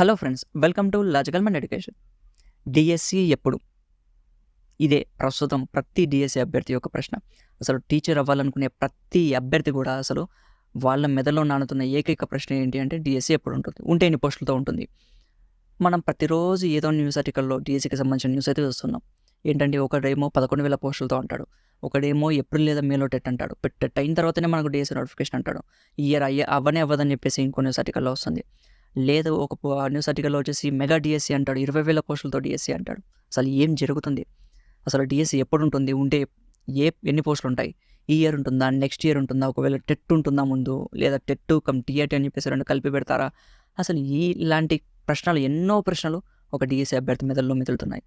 Hello friends welcome to logical mind education DSC ఎప్పుడు? ఇదే ప్రస్తుతం ప్రతి డిఎస్సి అభ్యర్థి యొక్క ప్రశ్న. అసలు టీచర్ అవ్వాలనుకునే ప్రతి అభ్యర్థి కూడా అసలు వాళ్ళ మెదడులో నానుతున్న ఏకైక ప్రశ్న ఏంటి అంటే డిఎస్సి ఎప్పుడు ఉంటుంది? ఉంటే ఎన్ని పోస్టులతో ఉంటుంది. మనం ప్రతిరోజు ఏదో న్యూస్ ఆర్టికల్లో డిఎస్సికి సంబంధించిన న్యూస్ అయితే చూస్తున్నాం. ఏంటంటే ఒకడేమో పదకొండు వేల పోస్టులతో అంటాడు. ఒకడేమో ఏప్రిల్ లేదా మేలో టెట్ అంటాడు. టెట్ అయిన తర్వాతనే మనకు డిఎస్సీ నోటిఫికేషన్ అంటాడు. ఇయర్ అయ్యే అవ్వనే అవ్వదని చెప్పేసి ఇంకో న్యూస్ ఆర్టికల్లో వస్తుంది. లేదు ఒక న్యూస్ ఆర్టికల్లో వచ్చేసి మెగా డిఎస్సి అంటాడు ఇరవై వేల పోస్టులతో డిఎస్సి అంటాడు. అసలు ఏం జరుగుతుంది? అసలు డిఎస్సి ఎప్పుడు ఉంటుంది ఉంటే ఏ ఎన్ని పోస్టులు ఉంటాయి ఈ ఇయర్ ఉంటుందా? నెక్స్ట్ ఇయర్ ఉంటుందా? ఒకవేళ టెట్ ఉంటుందా ముందు? లేదా టెట్ కమ్ టీఆర్టీ అని చెప్పేసి రెండు కలిపి పెడతారా? అసలు ఈ ఇలాంటి ప్రశ్నలు ఎన్నో ప్రశ్నలు ఒక డిఎస్సి అభ్యర్థి మెదడులో మెదులుతున్నాయి.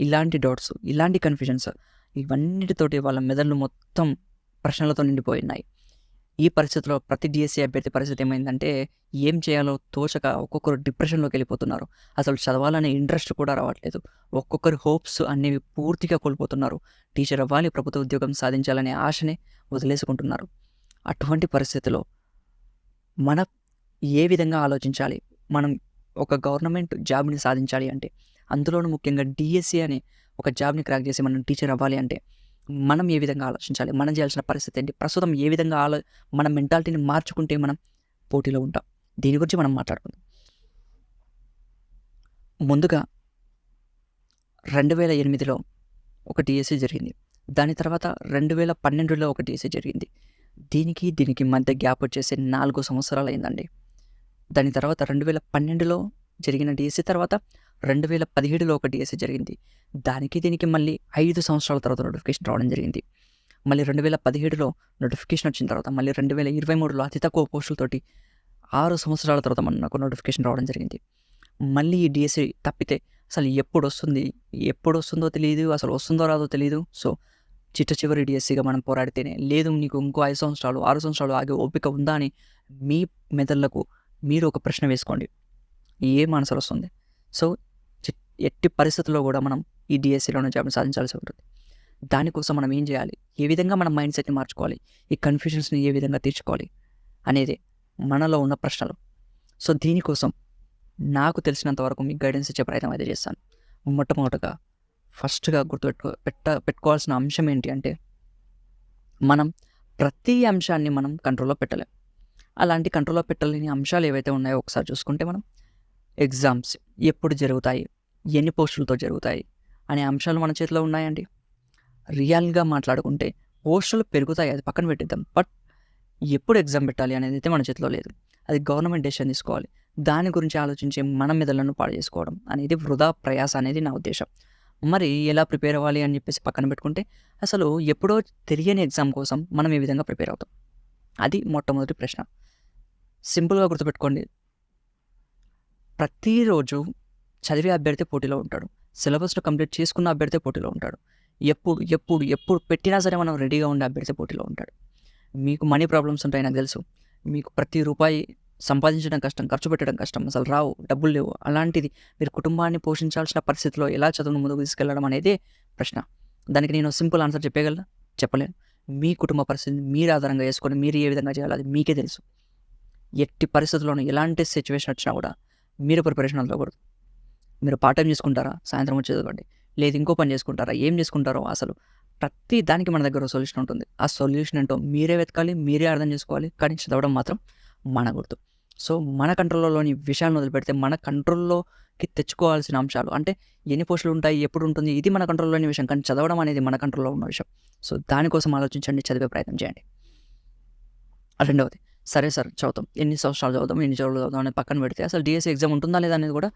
ఇలాంటి డౌట్స్ ఇలాంటి కన్ఫ్యూజన్స్ ఇవన్నిటితోటి వాళ్ళ మెదళ్ళు మొత్తం ప్రశ్నలతో నిండిపోయినాయి. ఈ పరిస్థితిలో ప్రతి డిఎస్సీ అభ్యర్థి పరిస్థితి ఏమైందంటే ఏం చేయాలో తోచక ఒక్కొక్కరు డిప్రెషన్లోకి వెళ్ళిపోతున్నారు. అసలు చదవాలనే ఇంట్రెస్ట్ కూడా రావట్లేదు. ఒక్కొక్కరి హోప్స్ అనేవి పూర్తిగా కోల్పోతున్నారు. టీచర్ అవ్వాలి ప్రభుత్వ ఉద్యోగం సాధించాలనే ఆశనే వదిలేసుకుంటున్నారు. అటువంటి పరిస్థితిలో మన ఏ విధంగా ఆలోచించాలి? మనం ఒక గవర్నమెంట్ జాబ్ని సాధించాలి అంటే అందులోనూ ముఖ్యంగా డిఎస్సి అనే ఒక జాబ్ని క్రాక్ చేసి మనం టీచర్ అవ్వాలి అంటే మనం ఏ విధంగా ఆలోచించాలి? మనం చేయాల్సిన పరిస్థితి ఏంటి? ప్రస్తుతం ఏ విధంగా ఆలో మన మెంటాలిటీని మార్చుకుంటే మనం పోటీలో ఉంటాం? దీని గురించి మనం మాట్లాడుకుందాం. ముందుగా రెండు వేల ఎనిమిదిలో ఒక డిఎస్సి జరిగింది. దాని తర్వాత రెండు వేల పన్నెండులో ఒక డిఎస్సి జరిగింది. దీనికి దీనికి మధ్య గ్యాప్ వచ్చేసి నాలుగు సంవత్సరాలు అయిందండి దాని తర్వాత రెండు వేల పన్నెండులో జరిగిన డిఎస్సి తర్వాత రెండు వేల పదిహేడులో ఒక డిఎస్సి జరిగింది. దానికి దీనికి మళ్ళీ ఐదు సంవత్సరాల తర్వాత నోటిఫికేషన్ రావడం జరిగింది. మళ్ళీ రెండు వేల పదిహేడులో నోటిఫికేషన్ వచ్చిన తర్వాత మళ్ళీ రెండు వేల ఇరవై మూడులో అతి తక్కువ పోస్టులతోటి ఆరు సంవత్సరాల తర్వాత మనకు నోటిఫికేషన్ రావడం జరిగింది. మళ్ళీ ఈ డిఎస్సి తప్పితే అసలు ఎప్పుడు వస్తుంది? ఎప్పుడు వస్తుందో తెలియదు అసలు వస్తుందో రాదో తెలియదు సో చిట్ట చివరి డిఎస్సిగా మనం పోరాడితేనే లేదు నీకు ఇంకో ఐదు సంవత్సరాలు ఆరు సంవత్సరాలు ఆగే ఓపిక ఉందా అని మీ మెదళ్ళకు మీరు ఒక ప్రశ్న వేసుకోండి. ఏం మనసులు వస్తుంది? సో ఎట్టి పరిస్థితుల్లో కూడా మనం ఈ డిఎస్సిలోనే జాబ్ని సాధించాల్సి ఉంటుంది. దానికోసం మనం ఏం చేయాలి? ఏ విధంగా మన మైండ్ సెట్ని మార్చుకోవాలి? ఈ కన్ఫ్యూజన్స్ని ఏ విధంగా తీర్చుకోవాలి? అనేది మనలో ఉన్న ప్రశ్నలు. సో దీనికోసం నాకు తెలిసినంత వరకు మీకు గైడెన్స్ ఇచ్చే ప్రయత్నం అయితే చేస్తాను. మొట్టమొదటగా ఫస్ట్గా గుర్తుపెట్టుకో పెట్ట పెట్టుకోవాల్సిన అంశం ఏంటి అంటే మనం ప్రతి అంశాన్ని మనం కంట్రోల్లో పెట్టలేం. అలాంటి కంట్రోల్లో పెట్టలేని అంశాలు ఏవైతే ఉన్నాయో ఒకసారి చూసుకుంటే మనం ఎగ్జామ్స్ ఎప్పుడు జరుగుతాయి? ఎన్ని పోస్టులతో జరుగుతాయి? అనే అంశాలు మన చేతిలో ఉన్నాయండి. రియల్గా మాట్లాడుకుంటే పోస్టులు పెరుగుతాయి అది పక్కన పెట్టిద్దాం. బట్ ఎప్పుడు ఎగ్జామ్ పెట్టాలి అనేది అయితే మన చేతిలో లేదు. అది గవర్నమెంట్ డెసిషన్ తీసుకోవాలి. దాని గురించి ఆలోచించి మన మెదళ్ళను పాడు చేసుకోవడం అనేది వృధా ప్రయాస అనేది నా ఉద్దేశం. మరి ఎలా ప్రిపేర్ అవ్వాలి అని చెప్పేసి పక్కన పెట్టుకుంటే అసలు ఎప్పుడో తెలియని ఎగ్జామ్ కోసం మనం ఏ విధంగా ప్రిపేర్ అవుతాం? అది మొట్టమొదటి ప్రశ్న. సింపుల్గా గుర్తుపెట్టుకోండి. ప్రతిరోజు చదివే అభ్యర్థి పోటీలో ఉంటాడు. సిలబస్ను కంప్లీట్ చేసుకున్న అభ్యర్థి పోటీలో ఉంటాడు. ఎప్పుడు ఎప్పుడు ఎప్పుడు పెట్టినా సరే మనం రెడీగా ఉండే అభ్యర్థి పోటీలో ఉంటాడు. మీకు మనీ ప్రాబ్లమ్స్ ఉంటాయి నాకు తెలుసు. మీకు ప్రతి రూపాయి సంపాదించడం కష్టం ఖర్చు పెట్టడం కష్టం అసలు రావు డబ్బులు లేవు. అలాంటిది మీరు కుటుంబాన్ని పోషించాల్సిన పరిస్థితిలో ఎలా చదువును ముందుకు తీసుకెళ్ళడం అనేది ప్రశ్న. దానికి నేను సింపుల్ ఆన్సర్ చెప్పగలను? చెప్పలేను. మీ కుటుంబ పరిస్థితిని మీరు ఆధారంగా చేసుకొని మీరు ఏ విధంగా చేయాలి అది మీకే తెలుసు. ఎట్టి పరిస్థితుల్లోనూ ఎలాంటి సిచ్యువేషన్ వచ్చినా కూడా మీరు ప్రిపరేషన్ అందుకోకూడదు. మీరు పార్ట్ టైం చేసుకుంటారా? సాయంత్రం వచ్చి చదవండి లేదు ఇంకో పని చేసుకుంటారా? ఏం చేసుకుంటారో అసలు. ప్రతి దానికి మన దగ్గర సొల్యూషన్ ఉంటుంది. ఆ సొల్యూషన్ ఏంటో మీరే వెతకాలి మీరే అర్థం చేసుకోవాలి. కానీ చదవడం మాత్రం మన గుర్తు సో మన కంట్రోల్లోని విషయాలను వదిలిపెడితే మన కంట్రోల్లోకి తెచ్చుకోవాల్సిన అంశాలు అంటే ఎన్ని పోస్టులు ఉంటాయి ఎప్పుడు ఉంటుంది ఇది మన కంట్రోల్లోని విషయం. కానీ చదవడం అనేది మన కంట్రోల్లో ఉన్న విషయం. సో దానికోసం ఆలోచించండి చదివే ప్రయత్నం చేయండి. రెండవది సరే సార్ చదువుతాం. ఎన్ని సంవత్సరాలు చదువుతాం ఎన్ని చదువులు చదువుతాం అనేది పక్కన పెడితే అసలు డిఎస్సీ ఎగ్జామ్ ఉంటుందా లేదా అనేది కూడా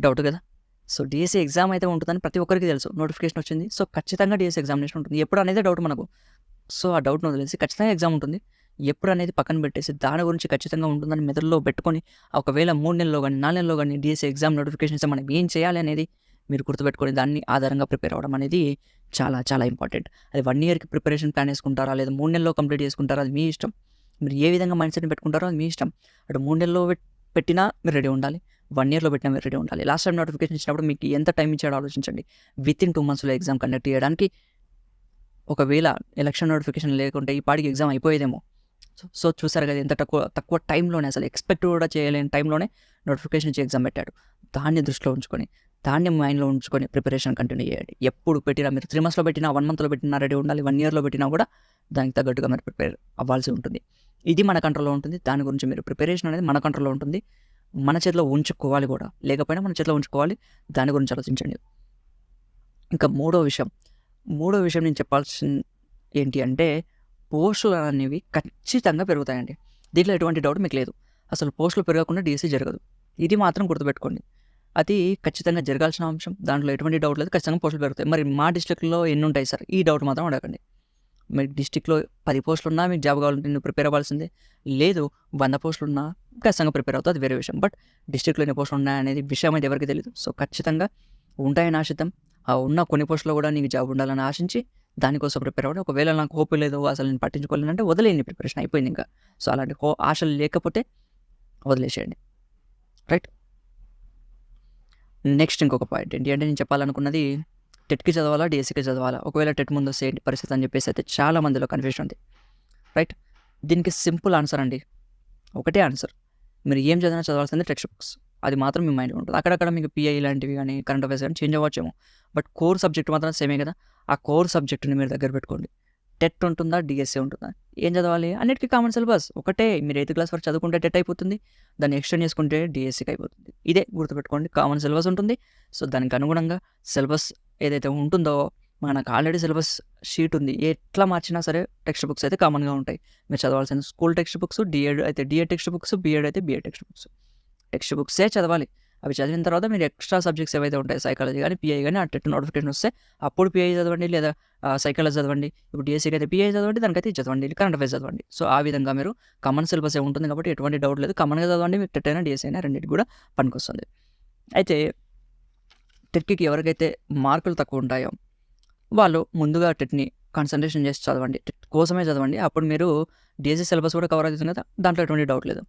డౌట్ కదా? సో డిఎస్సీ ఎగ్జామ్ అయితే ఉంటుందని ప్రతి ఒక్కరికి తెలుసు. నోటిఫికేషన్ వచ్చింది. సో ఖచ్చితంగా డిఎస్సీ ఎగ్జామినేషన్ ఉంటుంది. ఎప్పుడు అనేది డౌట్ మనకు. సో ఆ డౌట్ను వదిలేసి ఖచ్చితంగా ఎగ్జామ్ ఉంటుంది. ఎప్పుడు అనేది పక్కన పెట్టేసి దాని గురించి ఖచ్చితంగా ఉంటుందని మెదడులో పెట్టుకొని ఒకవేళ మూడు నెలల్లో కానీ నాలుగు నెలల్లో కానీ డిఎస్సీ ఎగ్జామ్ నోటిఫికేషన్ ఇస్తే మనం ఏం చేయాలి అనేది మీరు గుర్తుపెట్టుకొని దాన్ని ఆధారంగా ప్రిపేర్ అవ్వడం అనేది చాలా చాలా ఇంపార్టెంట్. అది వన్ ఇయర్కి ప్రిపరేషన్ ప్లాన్ వేసుకుంటారా? లేదా మూడు నెలల్లో కంప్లీట్ చేసుకుంటారా? అది మీ ఇష్టం. మీరు ఏ విధంగా మైండ్ సెట్ని పెట్టుకుంటారో అది మీ ఇష్టం. అటు మూడు నెలల్లో పెట్టినా మీరు రెడీ ఉండాలి. వన్ ఇయర్లో పెట్టిన రెడీ ఉండాలి. లాస్ట్ టైం నోటిఫికేషన్ ఇచ్చినప్పుడు మీకు ఎంత టైం ఇచ్చాడో ఆలోచించండి. విత్ ఇన్ టూ మంత్స్లో ఎగ్జామ్ కండక్ట్ చేయడానికి ఒకవేళ ఎలక్షన్ నోటిఫికేషన్ లేకుంటే ఈ పాటికి ఎగ్జామ్ అయిపోయేదేమో. సో సో చూసారు కదా ఎంత తక్కువ తక్కువ టైంలోనే అసలు ఎక్స్పెక్ట్ కూడా చేయలేని టైంలోనే నోటిఫికేషన్ ఇచ్చి ఎగ్జామ్ పెట్టాడు. దాన్ని దృష్టిలో ఉంచుకొని దాన్ని మైండ్లో ఉంచుకొని ప్రిపరేషన్ కంటిన్యూ చేయండి. ఎప్పుడు పెట్టినా మీరు త్రీ మంత్స్లో పెట్టినా వన్ మంత్లో పెట్టినా రెడీ ఉండాలి వన్ ఇయర్లో పెట్టినా కూడా దానికి తగ్గట్టుగా మీరు ప్రిపేర్ అవ్వాల్సి ఉంటుంది. ఇది మన కంట్రోల్లో ఉంటుంది. దాని గురించి మీరు ప్రిపరేషన్ అనేది మన కంట్రోల్లో ఉంటుంది. మన చేతిలో ఉంచుకోవాలి కూడా. లేకపోయినా మన చేతిలో ఉంచుకోవాలి. దాని గురించి ఆలోచించండి. ఇంకా మూడో విషయం. మూడో విషయం నేను చెప్పాల్సిన ఏంటి అంటే పోస్టులు అనేవి ఖచ్చితంగా పెరుగుతాయండి. దీంట్లో ఎటువంటి డౌట్ మీకు లేదు. అసలు పోస్టులు పెరగకుండా డీసీ జరగదు. ఇది మాత్రం గుర్తుపెట్టుకోండి. అది ఖచ్చితంగా జరగాల్సిన అంశం. దాంట్లో ఎటువంటి డౌట్ లేదు. ఖచ్చితంగా పోస్టులు పెరుగుతాయి. మరి మా డిస్ట్రిక్ట్లో ఎన్ని ఉంటాయి సార్? ఈ డౌట్ మాత్రం అడగండి. మీ డిస్టిక్లో పది పోస్టులు ఉన్నా మీకు జాబ్ కావాలంటే నువ్వు ప్రిపేర్ అవ్వాల్సిందే. లేదు వంద పోస్టులు ఉన్నా ఖచ్చితంగా ప్రిపేర్ అవుతుంది అది వేరే విషయం. బట్ డిస్టిక్లో ఎన్ని పోస్టులు ఉన్నాయనేది విషయం అయితే ఎవరికి తెలియదు సో ఖచ్చితంగా ఉంటాయని ఆశిద్దాం. ఆ ఉన్న కొన్ని పోస్టులో కూడా నీకు జాబ్ ఉండాలని ఆశించి దానికోసం ప్రిపేర్ అవ్వడం ఒకవేళ నాకు హోప్ లేదు అసలు నేను పట్టించుకోలేనంటే వదిలేయండి ప్రిపరేషన్ అయిపోయింది ఇంకా. సో అలాంటి హో ఆశలు లేకపోతే వదిలేసేయండి. రైట్? నెక్స్ట్ ఇంకొక పాయింట్ ఏంటి అంటే నేను చెప్పాలనుకున్నది టెట్కి చదవాలా డిఎస్సికి చదవాలా? ఒకవేళ టెట్ ముందు వస్తే ఏంటి పరిస్థితి అని చెప్పేసి అయితే చాలా మందిలో కన్ఫ్యూజన్ ఉంది. రైట్ దీనికి సింపుల్ ఆన్సర్ అండి. ఒకటే ఆన్సర్ మీరు ఏం చదివినా చదవాల్సిందే టెక్స్ట్ బుక్స్ అది మాత్రం మీ మైండ్లో ఉంటుంది. అక్కడక్కడ మీకు పిఐ లాంటివి కానీ కరెంట్ అఫేర్స్ కానీ చేంజ్ అవ్వచ్చేమో. బట్ కోర్ సబ్జెక్ట్ మాత్రం సేమే కదా? ఆ కోర్ సబ్జెక్ట్ని మీరు దగ్గర పెట్టుకోండి. టెట్ ఉంటుందా? డిఎస్సీ ఉంటుందా? ఏం చదవాలి? అన్నిటికీ కామన్ సిలబస్ ఒకటే మీరు ఎయిత్ క్లాస్ వరకు చదువుకుంటే టెట్ అయిపోతుంది. దాన్ని ఎక్స్టెండ్ చేసుకుంటే డిఎస్సీకి అయిపోతుంది. ఇదే గుర్తుపెట్టుకోండి. కామన్ సిలబస్ ఉంటుంది. సో దానికి అనుగుణంగా సిలబస్ ఏదైతే ఉంటుందో మనకు ఆల్రెడీ సిలబస్ షీట్ ఉంది. ఎట్లా మార్చినా సరే టెక్స్ట్ బుక్స్ అయితే కామన్గా ఉంటాయి. మీరు చదవాల్సిన స్కూల్ టెక్స్ట్ బుక్స్ డిఎడ్ అయితే డిఎడ్ టెక్స్ట్ బుక్స్ బిఎడ్ అయితే బిఎడ్ టెక్స్ట్ బుక్స్ టెక్స్ట్ బుక్సే చదవాలి. అవి చదివిన తర్వాత మీరు ఎక్స్ట్రా సబ్జెక్ట్స్ ఏవైతే ఉంటాయి సైకాలజీ కానీ పిఐ కానీ ఆ నోటిఫికేషన్ వస్తే అప్పుడు పిఐ చదవండి లేదా సైకాలజీ చదవండి. ఇప్పుడు డిఎస్సీకి అయితే పిఐ చదవండి దానికైతే చదవండి కరెంట్ అఫైర్స్ చదవండి. సో ఆ విధంగా మీరు కామన్ సిలబస్ ఏ ఉంటుంది కాబట్టి ఎటువంటి డౌట్ లేదు. కామన్గా చదవండి మీకు టెట్ అయినా డిఎస్సీ అయినా రెండింటి కూడా పనికొస్తుంది. అయితే టెట్కి ఎవరికైతే మార్కులు తక్కువ ఉంటాయో వాళ్ళు ముందుగా టెట్ని కాన్సన్ట్రేషన్ చేసి చదవండి. టెట్ కోసమే చదవండి. అప్పుడు మీరు డిఎస్సీ సిలబస్ కూడా కవర్ అవుతుంది కదా దాంట్లో ఎటువంటి డౌట్ లేదు.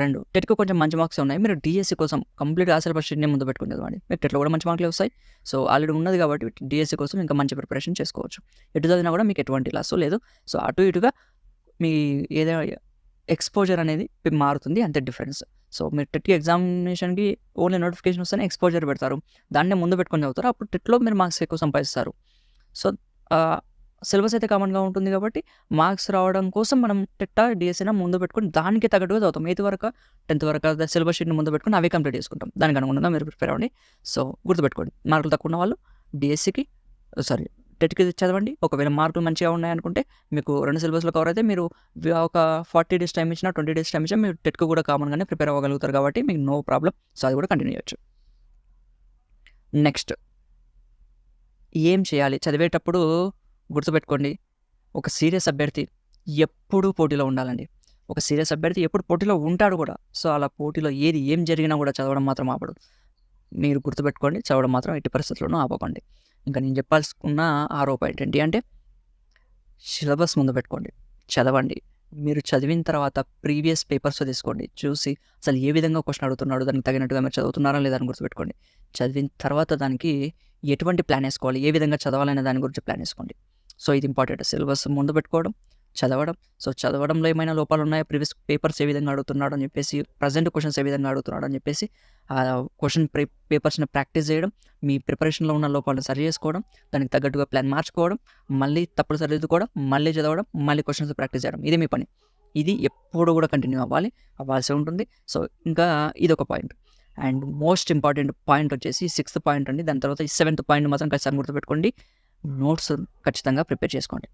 రెండు టెట్కి కొంచెం మంచి మార్క్స్ ఉన్నాయి. మీరు డిఎస్సీ కోసం కంప్లీట్ ఆ సిలబస్ షీట్ని ముందు పెట్టుకుని చదవండి మీకు టెట్లో కూడా మంచి మార్కులు వస్తాయి. సో ఆల్రెడీ ఉన్నది కాబట్టి డిఎస్సీ కోసం ఇంకా మంచి ప్రిపరేషన్ చేసుకోవచ్చు. ఎటు చదివినా కూడా మీకు ఎటువంటి లాస్ లేదు. సో అటు ఇటుగా మీ ఏదైనా ఎక్స్పోజర్ అనేది మారుతుంది. అంతే డిఫరెన్స్ సో మీరు టెట్కి ఎగ్జామినేషన్కి ఓన్లీ నోటిఫికేషన్ వస్తేనే ఎక్స్పోజర్ పెడతారు. దాన్నే ముందు పెట్టుకొని చదువుతారు. అప్పుడు టెట్లో మీరు మార్క్స్ ఎక్కువ సంపాదిస్తారు. సో సిలబస్ అయితే కామన్గా ఉంటుంది కాబట్టి మార్క్స్ రావడం కోసం మనం టెట్టా డిఎస్సీనా ముందు పెట్టుకుని దానికి తగ్గట్టుగా చదువుతాం. ఎయిత్ వరకు టెన్త్ వరకు సిలబస్ షీట్ని ముందు పెట్టుకొని అవే కంప్లీట్ చేసుకుంటాం. దానికి అనుగుణంగా మీరు ప్రిపేర్ అవ్వండి. సో గుర్తుపెట్టుకోండి. మార్కులు తక్కువ ఉన్న వాళ్ళు డిఎస్సికి సారీ టెట్కి చదవండి. ఒకవేళ మార్కులు మంచిగా ఉన్నాయనుకుంటే మీకు రెండు సిలబస్లో కవర్ అయితే మీరు ఒక ఫార్టీ డేస్ టైం ఇచ్చినా ట్వంటీ డేస్ టైం ఇచ్చినా మీరు టెట్కు కూడా కామన్గానే ప్రిపేర్ అవ్వగలుగుతారు కాబట్టి మీకు నో ప్రాబ్లం సో అది కూడా కంటిన్యూ చేయొచ్చు. నెక్స్ట్ ఏం చేయాలి? చదివేటప్పుడు గుర్తుపెట్టుకోండి. ఒక సీరియస్ అభ్యర్థి ఎప్పుడూ పోటీలో ఉండాలండి. ఒక సీరియస్ అభ్యర్థి ఎప్పుడు పోటీలో ఉంటాడు కూడా. సో అలా పోటీలో ఏది ఏం జరిగినా కూడా చదవడం మాత్రం ఆపడు. మీరు గుర్తుపెట్టుకోండి. చదవడం మాత్రం ఎట్టి పరిస్థితుల్లోనూ ఆపకండి. ఇంకా నేను చెప్పాల్సుకున్న ఆరో పాయింట్ ఏంటి అంటే సిలబస్ ముందు పెట్టుకోండి చదవండి. మీరు చదివిన తర్వాత ప్రీవియస్ పేపర్స్ తీసుకోండి. చూసి అసలు ఏ విధంగా క్వశ్చన్ అడుగుతున్నాడు దానికి తగినట్టుగా మీరు చదువుతున్నారా లేదా అని గుర్తుపెట్టుకోండి. చదివిన తర్వాత దానికి ఎటువంటి ప్లాన్ వేసుకోవాలి ఏ విధంగా చదవాలనే దాని గురించి ప్లాన్ వేసుకోండి. సో ఇది ఇంపార్టెంట్. సిలబస్ ముందు పెట్టుకోవడం చదవడం. సో చదవడంలో ఏమైనా లోపాలు ఉన్నాయా ప్రీవియస్ పేపర్స్ ఏ విధంగా అడుగుతున్నాడు అని చెప్పేసి ప్రజెంట్ క్వశ్చన్స్ ఏ విధంగా అడుగుతున్నాడు అని చెప్పేసి ఆ క్వశ్చన్ ప్రే పేపర్స్ని ప్రాక్టీస్ చేయడం మీ ప్రిపరేషన్లో ఉన్న లోపాలను సరి చేసుకోవడం దానికి తగ్గట్టుగా ప్లాన్ మార్చుకోవడం మళ్ళీ తప్పుడు సరిదిద్దుకోవడం మళ్ళీ చదవడం మళ్ళీ క్వశ్చన్స్ ప్రాక్టీస్ చేయడం. ఇదే మీ పని. ఇది ఎప్పుడు కూడా కంటిన్యూ అవ్వాలి అవ్వాల్సి ఉంటుంది. సో ఇంకా ఇది ఒక point. And most important point వచ్చేసి సిక్స్త్ పాయింట్ అండి. దాని తర్వాత సెవెంత్ పాయింట్ మాత్రం ఖచ్చితంగా గుర్తుపెట్టుకోండి. నోట్స్ ఖచ్చితంగా ప్రిపేర్ చేసుకోండి.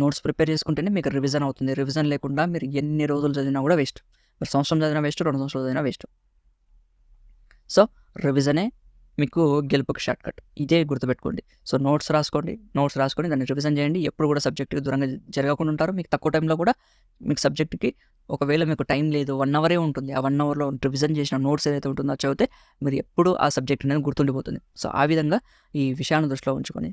నోట్స్ ప్రిపేర్ చేసుకుంటేనే మీకు రివిజన్ అవుతుంది. రివిజన్ లేకుండా మీరు ఎన్ని రోజులు చదివినా కూడా వేస్ట్. మీరు సంవత్సరం చదివినా వేస్ట్ రెండు సంవత్సరాలు చదివినా వేస్ట్. సో రివిజనే మీకు గెలుపుకి షార్ట్ కట్ ఇదే గుర్తుపెట్టుకోండి. సో నోట్స్ రాసుకోండి. నోట్స్ రాసుకొని దాన్ని రివిజన్ చేయండి. ఎప్పుడు కూడా సబ్జెక్ట్కి దూరంగా జరగకుండా ఉంటారు. మీకు తక్కువ టైంలో కూడా మీకు సబ్జెక్ట్కి ఒకవేళ మీకు టైం లేదు వన్ అవరే ఉంటుంది. ఆ వన్ అవర్లో రివిజన్ చేసిన నోట్స్ ఏదైతే ఉంటుందో చదివితే మీరు ఎప్పుడు ఆ సబ్జెక్ట్ అనేది గుర్తుండిపోతుంది. సో ఆ విధంగా ఈ విషయాన్ని దృష్టిలో ఉంచుకొని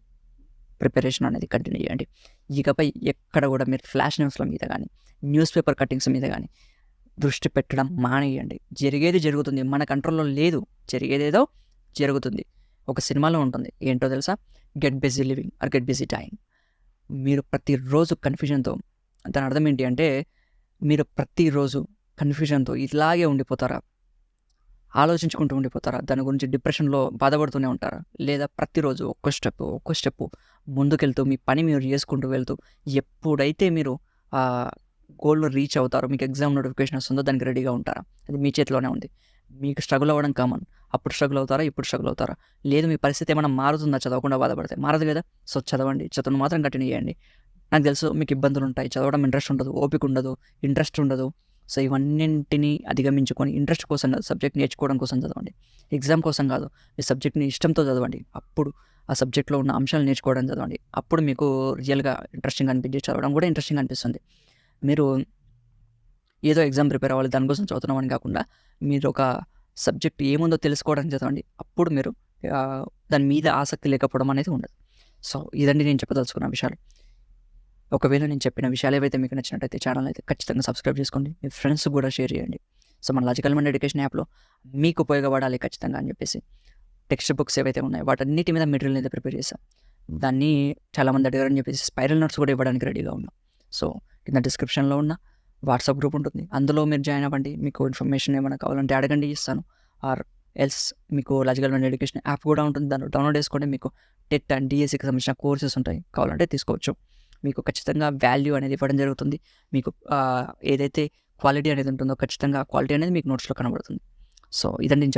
ప్రిపరేషన్ అనేది కంటిన్యూ చేయండి. ఇకపై ఎక్కడ కూడా మీరు ఫ్లాష్ న్యూస్ల మీద కానీ న్యూస్ పేపర్ కటింగ్స్ మీద కానీ దృష్టి పెట్టడం మానేయండి. జరిగేది జరుగుతుంది. మన కంట్రోల్లో లేదు. జరిగేదేదో జరుగుతుంది. ఒక సినిమాలో ఉంటుంది. ఏంటో తెలుసా? Get busy living or get busy time మీరు ప్రతిరోజు కన్ఫ్యూజన్తో దాని అర్థం ఏంటి అంటే మీరు ప్రతిరోజు కన్ఫ్యూజన్తో ఇలాగే ఉండిపోతారా? ఆలోచించుకుంటూ ఉండిపోతారా? దాని గురించి డిప్రెషన్లో బాధపడుతూనే ఉంటారా? లేదా ప్రతిరోజు ఒక్క స్టెప్ ఒక్క స్టెప్ ముందుకెళ్తూ మీ పని మీరు చేసుకుంటూ వెళ్తూ ఎప్పుడైతే మీరు ఆ గోల్ను రీచ్ అవుతారో మీకు ఎగ్జామ్ నోటిఫికేషన్ వస్తుందో దానికి రెడీగా ఉంటారా? అది మీ చేతిలోనే ఉంది. మీకు స్ట్రగుల్ అవ్వడం కామన్. అప్పుడు స్ట్రగుల్ అవుతారా? ఇప్పుడు స్ట్రగుల్ అవుతారా? లేదు మీ పరిస్థితి ఏమైనా మారుతుందా? చదవకుండా బాధపడితే మారదు కదా? సో చదవండి. చదువును మాత్రం కంటిన్యూ చేయండి. నాకు తెలుసు మీకు ఇబ్బందులు ఉంటాయి. చదవడం ఇంట్రెస్ట్ ఉండదు. ఓపిక ఉండదు. ఇంట్రెస్ట్ ఉండదు. సో ఇవన్నింటినీ అధిగమించుకొని ఇంట్రెస్ట్ కోసం కాదు సబ్జెక్ట్ నేర్చుకోవడం కోసం చదవండి. ఎగ్జామ్ కోసం కాదు మీ సబ్జెక్ట్ని ఇష్టంతో చదవండి. అప్పుడు ఆ సబ్జెక్ట్లో ఉన్న అంశాలు నేర్చుకోవడం చదవండి. అప్పుడు మీకు రియల్గా ఇంట్రెస్టింగ్ అనిపించి చదవడం కూడా ఇంట్రెస్టింగ్ అనిపిస్తుంది. మీరు ఏదో ఎగ్జామ్ ప్రిపేర్ అవ్వాలి దానికోసం చదువుతున్నామని కాకుండా మీరు ఒక సబ్జెక్ట్ ఏముందో తెలుసుకోవడానికి చదవండి. అప్పుడు మీరు దాని మీద ఆసక్తి లేకపోవడం అనేది ఉండదు. సో ఇదండి నేను చెప్పదలుచుకున్న విషయాలు. ఒకవేళ నేను చెప్పిన విషయాలు ఏవైతే మీకు నచ్చినట్టయితే ఛానల్ అయితే ఖచ్చితంగా సబ్స్క్రైబ్ చేసుకోండి. మీ ఫ్రెండ్స్ కూడా షేర్ చేయండి. సో మన లాజికల్ మైండ్ ఎడ్యుకేషన్ యాప్లో మీకు ఉపయోగపడాలి ఖచ్చితంగా అని చెప్పేసి టెక్స్ట్ బుక్స్ ఏవైతే ఉన్నాయో వాటన్నిటి మీద మెటీరియల్ అయితే ప్రిపేర్ చేశాం. దాన్ని చాలామంది అడిగారని చెప్పేసి స్పైరల్ నోట్స్ కూడా ఇవ్వడానికి రెడీగా ఉన్నాం. సో కింద డిస్క్రిప్షన్లో ఉన్న వాట్సాప్ గ్రూప్ ఉంటుంది. అందులో మీరు జాయిన్ అవ్వండి. మీకు ఇన్ఫర్మేషన్ ఏమైనా కావాలంటే అడగండి ఇస్తాను. ఆర్ ఎల్స్ మీకు లాజికల్ మైండ్ ఎడ్యుకేషన్ యాప్ కూడా ఉంటుంది. దాన్ని డౌన్లోడ్ చేసుకోండి. మీకు టెట్ అండ్ డిఎస్సికి సంబంధించిన కోర్సెస్ ఉంటాయి. కావాలంటే తీసుకోవచ్చు. మీకు ఖచ్చితంగా వాల్యూ అనేది ఇవ్వడం జరుగుతుంది. మీకు ఏదైతే క్వాలిటీ అనేది ఉంటుందో ఖచ్చితంగా క్వాలిటీ అనేది మీకు నోట్స్లో కనబడుతుంది. సో ఇదండి నేను చెప్